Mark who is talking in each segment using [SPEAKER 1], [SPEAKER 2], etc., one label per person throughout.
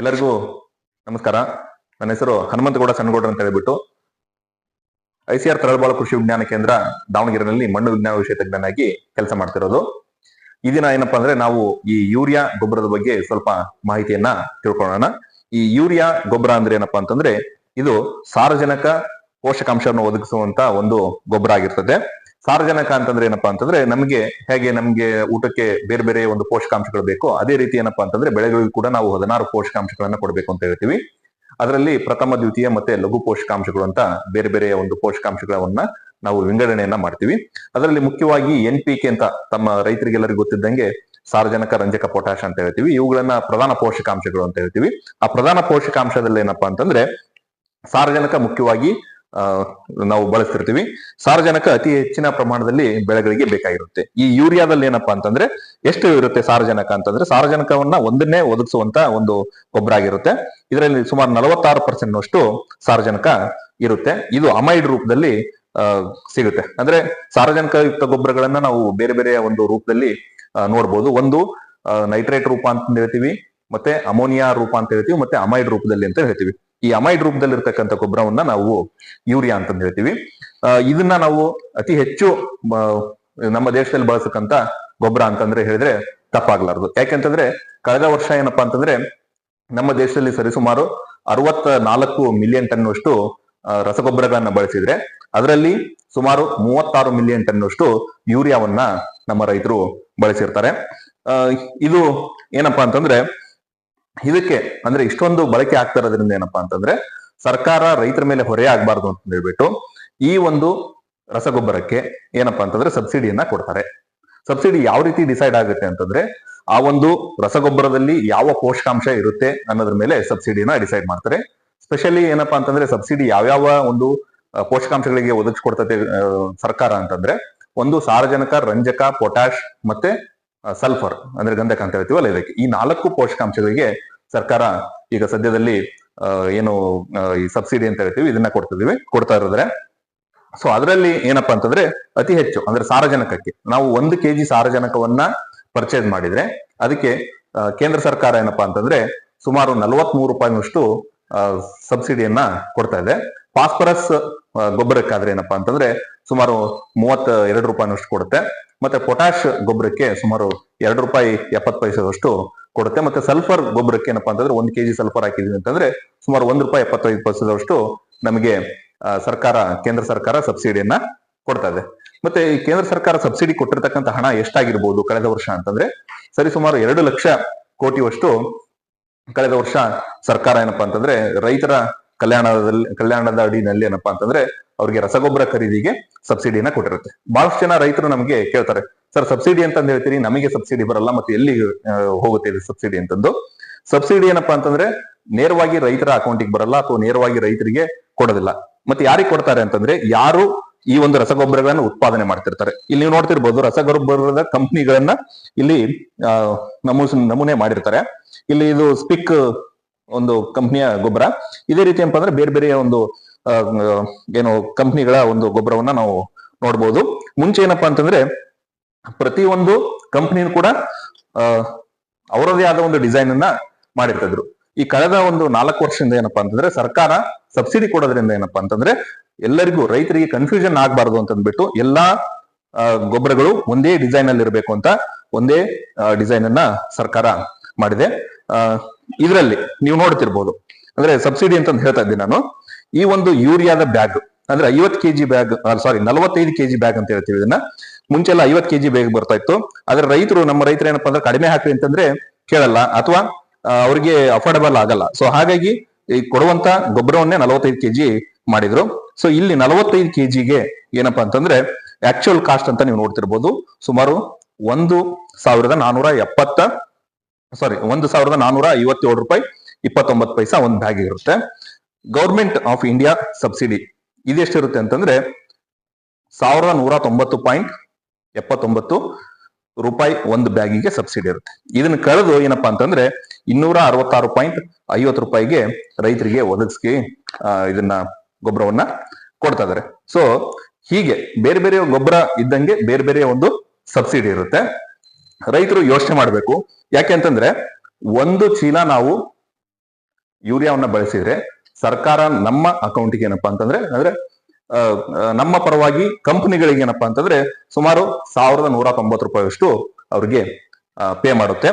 [SPEAKER 1] ಎಲ್ಲರಿಗೂ ನಮಸ್ಕಾರ. ನನ್ನ ಹೆಸರು ಹನುಮಂತಗೌಡ ಸಣ್ಣಗೌಡ್ರ ಅಂತ ಹೇಳ್ಬಿಟ್ಟು ಐಸಿಆರ್ ತರಳಬಾಳು ಕೃಷಿ ವಿಜ್ಞಾನ ಕೇಂದ್ರ ದಾವಣಗೆರೆನಲ್ಲಿ ಮಣ್ಣು ವಿಜ್ಞಾನ ವಿಷಯ ತಜ್ಞನಾಗಿ ಕೆಲಸ ಮಾಡ್ತಿರೋದು. ಈ ದಿನ ಏನಪ್ಪಾ ಅಂದ್ರೆ ನಾವು ಈ ಯೂರಿಯಾ ಗೊಬ್ಬರದ ಬಗ್ಗೆ ಸ್ವಲ್ಪ ಮಾಹಿತಿಯನ್ನ ತಿಳ್ಕೊಳ್ಳೋಣ. ಈ ಯೂರಿಯಾ ಗೊಬ್ಬರ ಅಂದ್ರೆ ಏನಪ್ಪಾ ಅಂತಂದ್ರೆ ಇದು ಸಾರಜನಕ ಪೋಷಕಾಂಶವನ್ನು ಒದಗಿಸುವಂತ ಒಂದು ಗೊಬ್ಬರ ಆಗಿರ್ತದೆ. ಸಾರಜನಕ ಅಂತಂದ್ರೆ ಏನಪ್ಪಾ ಅಂತಂದ್ರೆ ನಮಗೆ ಹೇಗೆ ನಮ್ಗೆ ಊಟಕ್ಕೆ ಬೇರೆ ಬೇರೆ ಒಂದು ಪೋಷಕಾಂಶಗಳು ಬೇಕು ಅದೇ ರೀತಿ ಏನಪ್ಪಾ ಅಂತಂದ್ರೆ ಬೆಳೆಗಳಿಗೂ ಕೂಡ ನಾವು ಹದಿನಾರು ಪೋಷಕಾಂಶಗಳನ್ನ ಕೊಡಬೇಕು ಅಂತ ಹೇಳ್ತೀವಿ. ಅದರಲ್ಲಿ ಪ್ರಥಮ, ದ್ವಿತೀಯ ಮತ್ತೆ ಲಘು ಪೋಷಕಾಂಶಗಳು ಅಂತ ಬೇರೆ ಬೇರೆ ಒಂದು ಪೋಷಕಾಂಶಗಳನ್ನ ನಾವು ವಿಂಗಡಣೆಯನ್ನ ಮಾಡ್ತೀವಿ. ಅದರಲ್ಲಿ ಮುಖ್ಯವಾಗಿ ಎನ್ ಪಿ ಕೆ ಅಂತ ತಮ್ಮ ರೈತರಿಗೆಲ್ಲರಿಗೂ ಗೊತ್ತಿದ್ದಂಗೆ ಸಾರಜನಕ, ರಂಜಕ ಪೊಟ್ಯಾಶ್ ಅಂತ ಹೇಳ್ತೀವಿ. ಇವುಗಳನ್ನ ಪ್ರಧಾನ ಪೋಷಕಾಂಶಗಳು ಅಂತ ಹೇಳ್ತೀವಿ. ಆ ಪ್ರಧಾನ ಪೋಷಕಾಂಶದಲ್ಲಿ ಏನಪ್ಪಾ ಅಂತಂದ್ರೆ ಸಾರಜನಕ ಮುಖ್ಯವಾಗಿ ನಾವು ಬಳಸ್ತಿರ್ತೀವಿ. ಸಾರಜನಕ ಅತಿ ಹೆಚ್ಚಿನ ಪ್ರಮಾಣದಲ್ಲಿ ಬೆಳೆಗಳಿಗೆ ಬೇಕಾಗಿರುತ್ತೆ. ಈ ಯೂರಿಯಾದಲ್ಲಿ ಏನಪ್ಪಾ ಅಂತಂದ್ರೆ ಎಷ್ಟು ಇರುತ್ತೆ ಸಾರಜನಕ ಅಂತಂದ್ರೆ ಸಾರಜನಕವನ್ನ ಒಂದನ್ನೇ ಒದಗಿಸುವಂತ ಒಂದು ಗೊಬ್ಬರ ಆಗಿರುತ್ತೆ. ಇದರಲ್ಲಿ ಸುಮಾರು ನಲವತ್ತಾರು ಪರ್ಸೆಂಟ್ ನಷ್ಟು ಸಾರಜನಕ ಇರುತ್ತೆ. ಇದು ಅಮೈಡ್ ರೂಪದಲ್ಲಿ ಸಿಗುತ್ತೆ. ಅಂದ್ರೆ ಸಾರಜನಕಯುಕ್ತ ಗೊಬ್ಬರಗಳನ್ನ ನಾವು ಬೇರೆ ಬೇರೆ ಒಂದು ರೂಪದಲ್ಲಿ ನೋಡ್ಬೋದು. ಒಂದು ನೈಟ್ರೇಟ್ ರೂಪ ಅಂತ ಹೇಳ್ತೀವಿ, ಮತ್ತೆ ಅಮೋನಿಯಾ ರೂಪ ಅಂತ ಹೇಳ್ತೀವಿ ಮತ್ತೆ ಅಮೈಡ್ ರೂಪದಲ್ಲಿ ಅಂತ ಹೇಳ್ತೀವಿ. ಈ ಅಮೈಡ್ ರೂಪದಲ್ಲಿ ಇರ್ತಕ್ಕಂಥ ಗೊಬ್ಬರವನ್ನ ನಾವು ಯೂರಿಯಾ ಅಂತ ಹೇಳ್ತೀವಿ. ಇದನ್ನ ನಾವು ಅತಿ ಹೆಚ್ಚು ನಮ್ಮ ದೇಶದಲ್ಲಿ ಬಳಸತಕ್ಕಂತ ಗೊಬ್ಬರ ಅಂತಂದ್ರೆ ಹೇಳಿದ್ರೆ ತಪ್ಪಾಗ್ಲಾರ್ದು. ಯಾಕೆಂತಂದ್ರೆ ಕಳೆದ ವರ್ಷ ಏನಪ್ಪಾ ಅಂತಂದ್ರೆ ನಮ್ಮ ದೇಶದಲ್ಲಿ ಸರಿಸುಮಾರು ಅರವತ್ತ ನಾಲ್ಕು ಮಿಲಿಯನ್ ಟನ್ ಅಷ್ಟು ರಸಗೊಬ್ಬರಗಳನ್ನ ಬಳಸಿದ್ರೆ ಅದರಲ್ಲಿ ಸುಮಾರು ಮೂವತ್ತಾರು ಮಿಲಿಯನ್ ಟನ್ ಯೂರಿಯಾವನ್ನ ನಮ್ಮ ರೈತರು ಬಳಸಿರ್ತಾರೆ. ಇದು ಏನಪ್ಪಾ ಅಂತಂದ್ರೆ ಇದಕ್ಕೆ ಅಂದ್ರೆ ಇಷ್ಟೊಂದು ಬಳಕೆ ಆಗ್ತಾ ಇರೋದ್ರಿಂದ ಏನಪ್ಪಾ ಅಂತಂದ್ರೆ ಸರ್ಕಾರ ರೈತರ ಮೇಲೆ ಹೊರೆ ಆಗ್ಬಾರ್ದು ಅಂತ ಹೇಳ್ಬಿಟ್ಟು ಈ ಒಂದು ರಸಗೊಬ್ಬರಕ್ಕೆ ಏನಪ್ಪಾ ಅಂತಂದ್ರೆ ಸಬ್ಸಿಡಿಯನ್ನ ಕೊಡ್ತಾರೆ. ಸಬ್ಸಿಡಿ ಯಾವ ರೀತಿ ಡಿಸೈಡ್ ಆಗುತ್ತೆ ಅಂತಂದ್ರೆ ಆ ಒಂದು ರಸಗೊಬ್ಬರದಲ್ಲಿ ಯಾವ ಪೋಷಕಾಂಶ ಇರುತ್ತೆ ಅನ್ನೋದ್ರ ಮೇಲೆ ಸಬ್ಸಿಡಿನ ಡಿಸೈಡ್ ಮಾಡ್ತಾರೆ. ಸ್ಪೆಷಲಿ ಏನಪ್ಪಾ ಅಂತಂದ್ರೆ ಸಬ್ಸಿಡಿ ಯಾವ್ಯಾವ ಒಂದು ಪೋಷಕಾಂಶಗಳಿಗೆ ಒದಗಿಸ್ಕೊಡ್ತದೆ ಸರ್ಕಾರ ಅಂತಂದ್ರೆ ಒಂದು ಸಾರಜನಕ, ರಂಜಕ ಪೊಟ್ಯಾಶ್ ಮತ್ತೆ ಸಲ್ಫರ್ ಅಂದ್ರೆ ಗಂಧಕ ಅಂತ ಹೇಳ್ತೀವಲ್ಲ ಇದಕ್ಕೆ. ಈ ನಾಲ್ಕು ಪೋಷಕಾಂಶಗಳಿಗೆ ಸರ್ಕಾರ ಈಗ ಸದ್ಯದಲ್ಲಿ ಏನು ಈ ಸಬ್ಸಿಡಿ ಅಂತ ಹೇಳ್ತೀವಿ, ಇದನ್ನ ಕೊಡ್ತಿದೀವಿ ಕೊಡ್ತಾ ಇರೋದ್ರೆ. ಸೊ ಅದರಲ್ಲಿ ಏನಪ್ಪಾ ಅಂತಂದ್ರೆ ಅತಿ ಹೆಚ್ಚು, ಅಂದ್ರೆ ಸಾರಜನಕಕ್ಕೆ. ನಾವು ಒಂದು ಕೆಜಿ ಸಾರಜನಕವನ್ನ ಪರ್ಚೇಸ್ ಮಾಡಿದ್ರೆ, ಅದಕ್ಕೆ ಕೇಂದ್ರ ಸರ್ಕಾರ ಏನಪ್ಪಾ ಅಂತಂದ್ರೆ ಸುಮಾರು ನಲವತ್ಮೂರು ರೂಪಾಯಿನಷ್ಟು ಸಬ್ಸಿಡಿಯನ್ನ ಕೊಡ್ತಾ ಇದೆ. ಫಾಸ್ಫರಸ್ ಗೊಬ್ಬರಕ್ಕಾದ್ರೆ ಏನಪ್ಪಾ ಅಂತಂದ್ರೆ ಸುಮಾರು ಮೂವತ್ತ ಎರಡು ರೂಪಾಯಿನಷ್ಟು ಕೊಡುತ್ತೆ. ಮತ್ತೆ ಪೊಟ್ಯಾಶ್ ಗೊಬ್ಬರಕ್ಕೆ ಸುಮಾರು ಎರಡು ರೂಪಾಯಿ ಎಪ್ಪತ್ತು ಪೈಸದಷ್ಟು ಕೊಡುತ್ತೆ. ಮತ್ತೆ ಸಲ್ಫರ್ ಗೊಬ್ಬರಕ್ಕೆ ಏನಪ್ಪಾ ಅಂತಂದ್ರೆ ಒಂದು ಕೆಜಿ ಸಲ್ಫರ್ ಹಾಕಿದೀವಿ ಅಂತಂದ್ರೆ ಸುಮಾರು ಒಂದು ರೂಪಾಯಿ ಎಪ್ಪತ್ತೈದು ಪೈಸದಷ್ಟು ನಮಗೆ ಸರ್ಕಾರ, ಕೇಂದ್ರ ಸರ್ಕಾರ ಸಬ್ಸಿಡಿಯನ್ನ ಕೊಡ್ತಾ ಇದೆ. ಮತ್ತೆ ಈ ಕೇಂದ್ರ ಸರ್ಕಾರ ಸಬ್ಸಿಡಿ ಕೊಟ್ಟಿರ್ತಕ್ಕಂಥ ಹಣ ಎಷ್ಟಾಗಿರ್ಬೋದು ಕಳೆದ ವರ್ಷ ಅಂತಂದ್ರೆ ಸರಿ ಸುಮಾರು ಎರಡು ಲಕ್ಷ ಕೋಟಿವಷ್ಟು ಕಳೆದ ವರ್ಷ ಸರ್ಕಾರ ಏನಪ್ಪಾ ಅಂತಂದ್ರೆ ರೈತರ ಕಲ್ಯಾಣದಲ್ಲಿ, ಕಲ್ಯಾಣದ ಅಡಿನಲ್ಲಿ ಏನಪ್ಪಾ ಅಂತಂದ್ರೆ ಅವ್ರಿಗೆ ರಸಗೊಬ್ಬರ ಖರೀದಿಗೆ ಸಬ್ಸಿಡಿನ ಕೊಟ್ಟಿರುತ್ತೆ. ಬಹಳಷ್ಟು ಜನ ರೈತರು ನಮಗೆ ಕೇಳ್ತಾರೆ ಸರ್ ಸಬ್ಸಿಡಿ ಅಂತಂದ್ ಹೇಳ್ತೀರಿ, ನಮಗೆ ಸಬ್ಸಿಡಿ ಬರಲ್ಲ ಮತ್ತೆ ಎಲ್ಲಿ ಹೋಗುತ್ತೆ ಇದು ಸಬ್ಸಿಡಿ ಅಂತಂದು. ಸಬ್ಸಿಡಿ ಏನಪ್ಪಾ ಅಂತಂದ್ರೆ ನೇರವಾಗಿ ರೈತರ ಅಕೌಂಟಿಗೆ ಬರಲ್ಲ ಅಥವಾ ನೇರವಾಗಿ ರೈತರಿಗೆ ಕೊಡೋದಿಲ್ಲ. ಮತ್ತೆ ಯಾರಿಗೆ ಕೊಡ್ತಾರೆ ಅಂತಂದ್ರೆ ಯಾರು ಈ ಒಂದು ರಸಗೊಬ್ಬರಗಳನ್ನು ಉತ್ಪಾದನೆ ಮಾಡ್ತಿರ್ತಾರೆ. ಇಲ್ಲಿ ನೀವು ನೋಡ್ತಿರ್ಬೋದು ರಸಗೊಬ್ಬರದ ಕಂಪ್ನಿಗಳನ್ನ ಇಲ್ಲಿ ನಮೂಸ್, ನಮೂನೆ ಮಾಡಿರ್ತಾರೆ. ಇಲ್ಲಿ ಇದು ಸ್ಪಿಕ್ ಒಂದು ಕಂಪ್ನಿಯ ಗೊಬ್ಬರ. ಇದೇ ರೀತಿ ಏನಪ್ಪಾ ಅಂದ್ರೆ ಬೇರೆ ಬೇರೆ ಒಂದು ಏನು ಕಂಪ್ನಿಗಳ ಒಂದು ಗೊಬ್ಬರವನ್ನ ನಾವು ನೋಡ್ಬೋದು. ಮುಂಚೆ ಏನಪ್ಪಾ ಅಂತಂದ್ರೆ ಪ್ರತಿಯೊಂದು ಕಂಪ್ನಿನೂ ಕೂಡ ಅವರದೇ ಆದ ಒಂದು ಡಿಸೈನ್ ಅನ್ನ ಮಾಡಿರ್ತಿದ್ರು. ಈ ಕಳೆದ ಒಂದು ನಾಲ್ಕು ವರ್ಷದಿಂದ ಏನಪ್ಪಾ ಅಂತಂದ್ರೆ ಸರ್ಕಾರ ಸಬ್ಸಿಡಿ ಕೊಡೋದ್ರಿಂದ ಏನಪ್ಪಾ ಅಂತಂದ್ರೆ ಎಲ್ಲರಿಗೂ ರೈತರಿಗೆ ಕನ್ಫ್ಯೂಷನ್ ಆಗ್ಬಾರ್ದು ಅಂತಂದ್ಬಿಟ್ಟು ಎಲ್ಲಾ ಗೊಬ್ಬರಗಳು ಒಂದೇ ಡಿಸೈನ್ ಅಲ್ಲಿ ಇರಬೇಕು ಅಂತ ಒಂದೇ ಡಿಸೈನ್ ಅನ್ನ ಸರ್ಕಾರ ಮಾಡಿದೆ. ಇದರಲ್ಲಿ ನೀವು ನೋಡ್ತಿರ್ಬೋದು. ಅಂದ್ರೆ ಸಬ್ಸಿಡಿ ಅಂತ ಹೇಳ್ತಾ ಇದ್ದೀನಿ ನಾನು. ಈ ಒಂದು ಯೂರಿಯಾದ ಬ್ಯಾಗ್ ಅಂದ್ರೆ ಐವತ್ ಕೆಜಿ ಬ್ಯಾಗ್ ಸಾರಿ ನಲವತ್ತೈದು ಕೆಜಿ ಬ್ಯಾಗ್ ಅಂತ ಹೇಳ್ತೀವಿ ಇದನ್ನ. ಮುಂಚೆ ಎಲ್ಲ ಐವತ್ ಕೆಜಿ ಬ್ಯಾಗ್ ಬರ್ತಾ ಇತ್ತು. ಆದ್ರೆ ರೈತರು, ನಮ್ಮ ರೈತರು ಏನಪ್ಪಾ ಅಂದ್ರೆ ಕಡಿಮೆ ಹಾಕ್ರಿ ಅಂತಂದ್ರೆ ಕೇಳಲ್ಲ, ಅಥವಾ ಅವ್ರಿಗೆ ಅಫೋರ್ಡಬಲ್ ಆಗಲ್ಲ. ಸೊ ಹಾಗಾಗಿ ಈ ಕೊಡುವಂತ ಗೊಬ್ಬರವನ್ನೇ ನಲವತ್ತೈದು ಕೆಜಿ ಮಾಡಿದ್ರು. ಸೊ ಇಲ್ಲಿ ನಲವತ್ತೈದು ಕೆಜಿಗೆ ಏನಪ್ಪಾ ಅಂತಂದ್ರೆ ಆಕ್ಚುಯಲ್ ಕಾಸ್ಟ್ ಅಂತ ನೀವು ನೋಡ್ತಿರ್ಬೋದು. ಸುಮಾರು ಒಂದು ಸಾವಿರದ ನಾನೂರ ಎಪ್ಪತ್ತ ಸಾರಿ ಒಂದು ಸಾವಿರದ ನಾನೂರ ಐವತ್ತೇಳು ರೂಪಾಯಿ ಇಪ್ಪತ್ತೊಂಬತ್ತು ಪೈಸಾ ಒಂದು ಬ್ಯಾಗ್ ಇರುತ್ತೆ. ಗೌರ್ಮೆಂಟ್ ಆಫ್ ಇಂಡಿಯಾ ಸಬ್ಸಿಡಿ ಇದೆಷ್ಟಿರುತ್ತೆ ಅಂತಂದ್ರೆ ಸಾವಿರದ ನೂರ ತೊಂಬತ್ತು ಪಾಯಿಂಟ್ ಎಪ್ಪತ್ತೊಂಬತ್ತು ರೂಪಾಯಿ ಒಂದು ಬ್ಯಾಗಿಗೆ ಸಬ್ಸಿಡಿ ಇರುತ್ತೆ. ಇದನ್ನ ಕಳೆದು ಏನಪ್ಪಾ ಅಂತಂದ್ರೆ ಇನ್ನೂರ ಅರವತ್ತಾರು ಪಾಯಿಂಟ್ ಐವತ್ತು ರೂಪಾಯಿಗೆ ರೈತರಿಗೆ ಒದಗಿಸಿ ಇದನ್ನ ಗೊಬ್ಬರವನ್ನ ಕೊಡ್ತಾ ಇದಾರೆ. ಸೊ ಹೀಗೆ ಬೇರೆ ಬೇರೆ ಗೊಬ್ಬರ ಇದ್ದಂಗೆ ಬೇರೆ ಬೇರೆ ಒಂದು ಸಬ್ಸಿಡಿ ಇರುತ್ತೆ. ರೈತರು ಯೋಚನೆ ಮಾಡಬೇಕು. ಯಾಕೆ ಅಂತಂದ್ರೆ ಒಂದು ಚೀಲ ನಾವು ಯೂರಿಯಾವನ್ನ ಬಳಸಿದ್ರೆ ಸರ್ಕಾರ ನಮ್ಮ ಅಕೌಂಟ್ಗೆ ಏನಪ್ಪಾ ಅಂತಂದ್ರೆ, ಅಂದ್ರೆ ನಮ್ಮ ಪರವಾಗಿ ಕಂಪನಿಗಳಿಗೆ ಏನಪ್ಪಾ ಅಂತಂದ್ರೆ ಸುಮಾರು ಸಾವಿರದ ನೂರ ತೊಂಬತ್ತು ರೂಪಾಯಿಯಷ್ಟು ಅವ್ರಿಗೆ ಪೇ ಮಾಡುತ್ತೆ.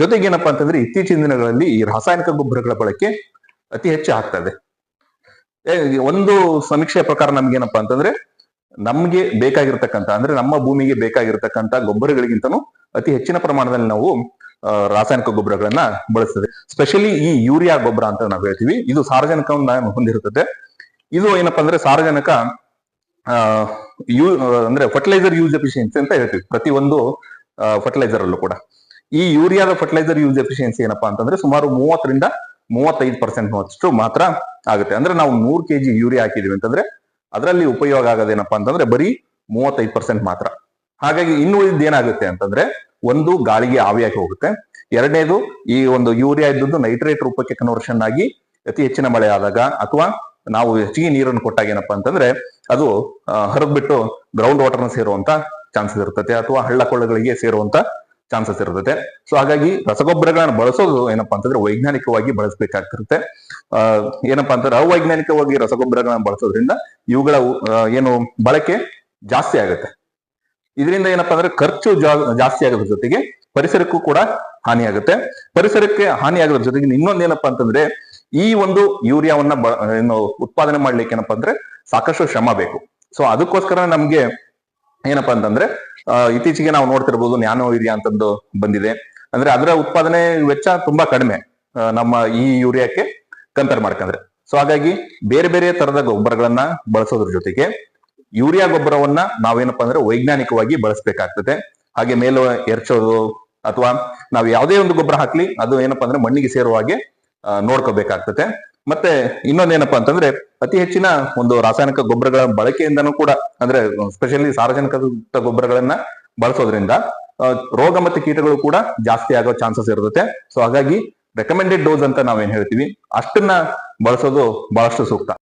[SPEAKER 1] ಜೊತೆಗೆ ಏನಪ್ಪಾ ಅಂತಂದ್ರೆ ಇತ್ತೀಚಿನ ದಿನಗಳಲ್ಲಿ ಈ ರಾಸಾಯನಿಕ ಗೊಬ್ಬರಗಳ ಬಳಕೆ ಅತಿ ಹೆಚ್ಚು ಆಗ್ತದೆ ಒಂದು ಸಮೀಕ್ಷೆಯ ಪ್ರಕಾರ ನಮ್ಗೆ ಏನಪ್ಪಾ ಅಂತಂದ್ರೆ ನಮ್ಗೆ ಬೇಕಾಗಿರ್ತಕ್ಕಂತ ಅಂದ್ರೆ ನಮ್ಮ ಭೂಮಿಗೆ ಬೇಕಾಗಿರ್ತಕ್ಕಂತ ಗೊಬ್ಬರಗಳಿಗಿಂತನೂ ಅತಿ ಹೆಚ್ಚಿನ ಪ್ರಮಾಣದಲ್ಲಿ ನಾವು ರಾಸಾಯನಿಕ ಗೊಬ್ಬರಗಳನ್ನ ಬಳಸ್ತದೆ ಸ್ಪೆಷಲಿ ಈ ಯೂರಿಯಾ ಗೊಬ್ಬರ ಅಂತ ನಾವು ಹೇಳ್ತೀವಿ. ಇದು ಸಾರಜನಕವನ್ನ ಹೊಂದಿರುತ್ತದೆ. ಇದು ಏನಪ್ಪಾ ಅಂದ್ರೆ ಸಾರಜನಕ ಯೂ, ಅಂದ್ರೆ ಫರ್ಟಿಲೈಸರ್ ಯೂಸ್ ಎಫಿಷಿಯನ್ಸಿ ಅಂತ ಹೇಳ್ತೀವಿ. ಪ್ರತಿ ಒಂದು ಫರ್ಟಿಲೈಸರ್ ಅಲ್ಲೂ ಕೂಡ. ಈ ಯೂರಿಯಾದ ಫರ್ಟಿಲೈಸರ್ ಯೂಸ್ ಎಫಿಷಿಯನ್ಸಿ ಏನಪ್ಪಾ ಅಂತಂದ್ರೆ ಸುಮಾರು ಮೂವತ್ತರಿಂದ ಮೂವತ್ತೈದು ಪರ್ಸೆಂಟ್ ಅಷ್ಟು ಮಾತ್ರ ಆಗುತ್ತೆ. ಅಂದ್ರೆ ನಾವು ನೂರು ಕೆಜಿ ಯೂರಿಯಾ ಹಾಕಿದೀವಿ ಅಂತಂದ್ರೆ ಅದರಲ್ಲಿ ಉಪಯೋಗ ಆಗೋದೇನಪ್ಪ ಅಂತಂದ್ರೆ ಬರೀ ಮೂವತ್ತೈದು ಪರ್ಸೆಂಟ್ ಮಾತ್ರ. ಹಾಗಾಗಿ ಇನ್ನು ಏನಾಗುತ್ತೆ ಅಂತಂದ್ರೆ ಒಂದು ಗಾಳಿಗೆ ಆವಿಯಾಗಿ ಹೋಗುತ್ತೆ. ಎರಡನೇದು ಈ ಒಂದು ಯೂರಿಯಾ ಇದ್ದದ್ದು ನೈಟ್ರೇಟ್ ರೂಪಕ್ಕೆ ಕನ್ವರ್ಷನ್ ಆಗಿ ಅತಿ ಹೆಚ್ಚಿನ ಮಳೆ ಆದಾಗ ಅಥವಾ ನಾವು ಹೆಚ್ಚಿಗೆ ನೀರನ್ನು ಕೊಟ್ಟಾಗ ಏನಪ್ಪಾ ಅಂತಂದ್ರೆ ಅದು ಹರಿದ್ಬಿಟ್ಟು ಗ್ರೌಂಡ್ ವಾಟರ್ನ ಸೇರುವಂತ ಚಾನ್ಸಸ್ ಇರ್ತದೆ ಅಥವಾ ಹಳ್ಳ ಕೊಳ್ಳಗಳಿಗೆ ಸೇರುವಂತ ಚಾನ್ಸಸ್ ಇರುತ್ತೆ ಸೊ ಹಾಗಾಗಿ ರಸಗೊಬ್ಬರಗಳನ್ನ ಬಳಸೋದು ಏನಪ್ಪಾ ಅಂತಂದ್ರೆ ವೈಜ್ಞಾನಿಕವಾಗಿ ಬಳಸಬೇಕಾಗ್ತಿರುತ್ತೆ. ಅಹ್ ಏನಪ್ಪಾ ಅಂತಂದ್ರೆ ಅವೈಜ್ಞಾನಿಕವಾಗಿ ರಸಗೊಬ್ಬರಗಳನ್ನ ಬಳಸೋದ್ರಿಂದ ಇವುಗಳ ಏನು ಬಳಕೆ ಜಾಸ್ತಿ ಆಗುತ್ತೆ. ಇದರಿಂದ ಏನಪ್ಪಾ ಅಂದ್ರೆ ಖರ್ಚು ಜಾಸ್ತಿ ಆಗೋದ್ರ ಜೊತೆಗೆ ಪರಿಸರಕ್ಕೂ ಕೂಡ ಹಾನಿ ಆಗುತ್ತೆ. ಪರಿಸರಕ್ಕೆ ಹಾನಿ ಆಗೋದ್ರ ಜೊತೆಗೆ ಇನ್ನೊಂದು ಏನಪ್ಪಾ ಅಂತಂದ್ರೆ ಈ ಒಂದು ಯೂರಿಯಾವನ್ನ ಏನು ಉತ್ಪಾದನೆ ಮಾಡ್ಲಿಕ್ಕೆ ಏನಪ್ಪಾ ಅಂದ್ರೆ ಸಾಕಷ್ಟು ಶ್ರಮ ಬೇಕು. ಸೊ ಅದಕ್ಕೋಸ್ಕರ ನಮ್ಗೆ ಏನಪ್ಪಾ ಅಂತಂದ್ರೆ ಇತ್ತೀಚೆಗೆ ನಾವು ನೋಡ್ತಿರ್ಬೋದು ನ್ಯಾನೋ ಯೂರಿಯಾ ಅಂತಂದು ಬಂದಿದೆ. ಅಂದ್ರೆ ಅದರ ಉತ್ಪಾದನೆ ವೆಚ್ಚ ತುಂಬಾ ಕಡಿಮೆ ನಮ್ಮ ಈ ಯೂರಿಯಾಕ್ಕೆ ಕಂಪೇರ್ ಮಾಡ್ಕಂದ್ರೆ ಸೊ ಹಾಗಾಗಿ ಬೇರೆ ಬೇರೆ ತರದ ಗೊಬ್ಬರಗಳನ್ನ ಬಳಸೋದ್ರ ಜೊತೆಗೆ ಯೂರಿಯಾ ಗೊಬ್ಬರವನ್ನ ನಾವೇನಪ್ಪಾ ಅಂದ್ರೆ ವೈಜ್ಞಾನಿಕವಾಗಿ ಬಳಸ್ಬೇಕಾಗ್ತದೆ. ಹಾಗೆ ಮೇಲು ಎರಚೋದು ಅಥವಾ ನಾವು ಯಾವುದೇ ಒಂದು ಗೊಬ್ಬರ ಹಾಕ್ಲಿ, ಅದು ಏನಪ್ಪಾ ಅಂದ್ರೆ ಮಣ್ಣಿಗೆ ಸೇರುವ ಹಾಗೆ ನೋಡ್ಕೋಬೇಕಾಗ್ತದೆ. ಮತ್ತೆ ಇನ್ನೊಂದೇನಪ್ಪಾ ಅಂತಂದ್ರೆ, ಅತಿ ಹೆಚ್ಚಿನ ಒಂದು ರಾಸಾಯನಿಕ ಗೊಬ್ಬರಗಳ ಬಳಕೆಯಿಂದನೂ ಕೂಡ, ಅಂದ್ರೆ ಸ್ಪೆಷಲಿ ಸಾರ್ವಜನಿಕ ಗೊಬ್ಬರಗಳನ್ನ ಬಳಸೋದ್ರಿಂದ ರೋಗ ಮತ್ತು ಕೀಟಗಳು ಕೂಡ ಜಾಸ್ತಿ ಆಗೋ ಚಾನ್ಸಸ್ ಇರುತ್ತೆ. ಸೊ ಹಾಗಾಗಿ ರೆಕಮೆಂಡೆಡ್ ಡೋಸ್ ಅಂತ ನಾವೇನ್ ಹೇಳ್ತೀವಿ, ಅಷ್ಟನ್ನ ಬಳಸೋದು ಬಹಳಷ್ಟು ಸೂಕ್ತ.